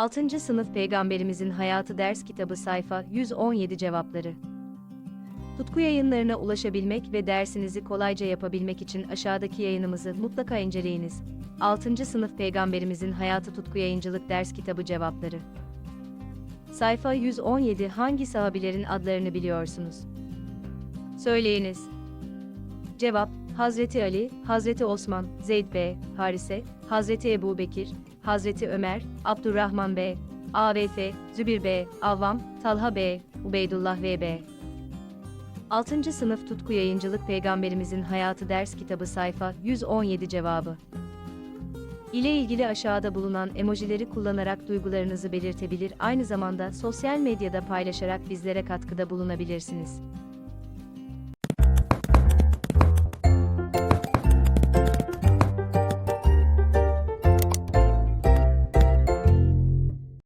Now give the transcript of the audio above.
6. Sınıf Peygamberimizin Hayatı Ders Kitabı Sayfa 117 Cevapları Tutku yayınlarına ulaşabilmek ve dersinizi kolayca yapabilmek için aşağıdaki yayınımızı mutlaka inceleyiniz. 6. Sınıf Peygamberimizin Hayatı Tutku Yayıncılık Ders Kitabı Cevapları Sayfa 117 Hangi sahabilerin adlarını biliyorsunuz? Söyleyiniz. Cevap, Hazreti Ali, Hazreti Osman, Zeyd B, Harise, Hazreti Ebu Bekir, Hazreti Ömer, Abdurrahman B, AVF, Zübir B, Avvam, Talha B, Ubeydullah V B. 6. Sınıf Tutku Yayıncılık Peygamberimizin Hayatı Ders Kitabı Sayfa 117 Cevabı ile ilgili aşağıda bulunan emojileri kullanarak duygularınızı belirtebilir aynı zamanda sosyal medyada paylaşarak bizlere katkıda bulunabilirsiniz.